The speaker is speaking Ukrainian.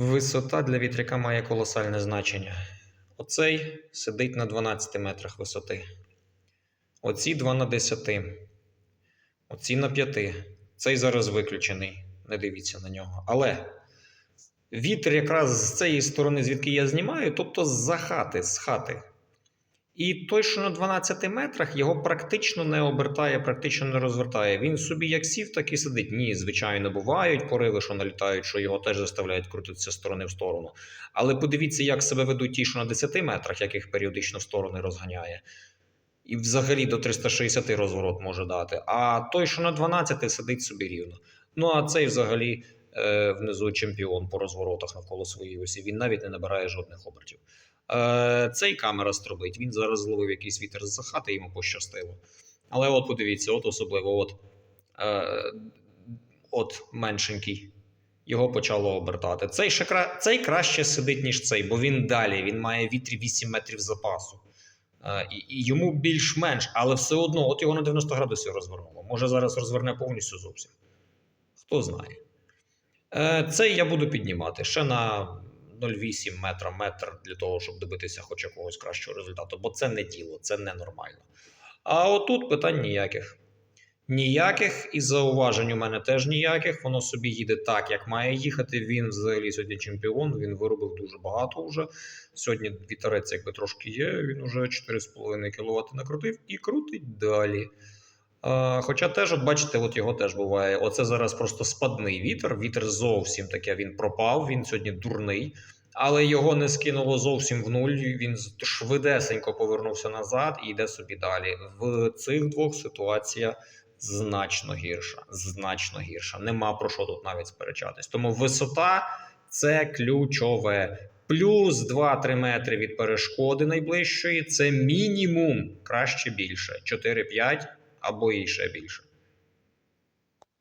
Висота для вітряка має колосальне значення. Оцей сидить на 12 метрах висоти. Оці 2 на 10. Оці на 5. Цей зараз виключений. Не дивіться на нього. Але вітер якраз з цієї сторони, звідки я знімаю, тобто з-за хати, з хати. І той, що на 12 метрах, його практично не обертає, практично не розвертає. Він собі як сів, так і сидить. Ні, звичайно, бувають пориви, що налітають, що його теж заставляють крутитися з сторони в сторону. Але подивіться, як себе ведуть ті, що на 10 метрах, яких періодично в сторони розганяє. І взагалі до 360 розворот може дати. А той, що на 12 сидить собі рівно. Ну а цей взагалі е, внизу чемпіон по розворотах навколо своєї осі. Він навіть не набирає жодних обертів. Е, цей камера стробить. Він зараз зловив якийсь вітер з хати, йому пощастило. Але от подивіться, от особливо, от, е, от меншенький. Його почало обертати. Цей, ще кра... цей краще сидить, ніж цей, бо він далі. Він має вітрі 8 метрів запасу. Е, і, і йому більш-менш, але все одно, от його на 90 градусів розвернуло. Може зараз розверне повністю зовсім. Хто знає. Цей я буду піднімати ще на 0,8 метра метр для того, щоб добитися хоч якогось кращого результату, бо це не діло, це ненормально. А отут питань ніяких. Ніяких і зауважень у мене теж ніяких. Воно собі їде так, як має їхати. Він взагалі сьогодні чемпіон. Він виробив дуже багато вже. Сьогодні вітерець, якби трошки є. Він уже 4,5 кВт накрутив і крутить далі. Хоча теж, от бачите, от його теж буває. Оце зараз просто спадний вітер. Вітер зовсім таке він пропав. Він сьогодні дурний. Але його не скинуло зовсім в нуль. Він швидесенько повернувся назад і йде собі далі. В цих двох ситуація значно гірша. Значно гірша. Нема про що тут навіть сперечатись. Тому висота це ключове. Плюс 2-3 метри від перешкоди найближчої це мінімум, краще більше. 4-5 або і ще більше.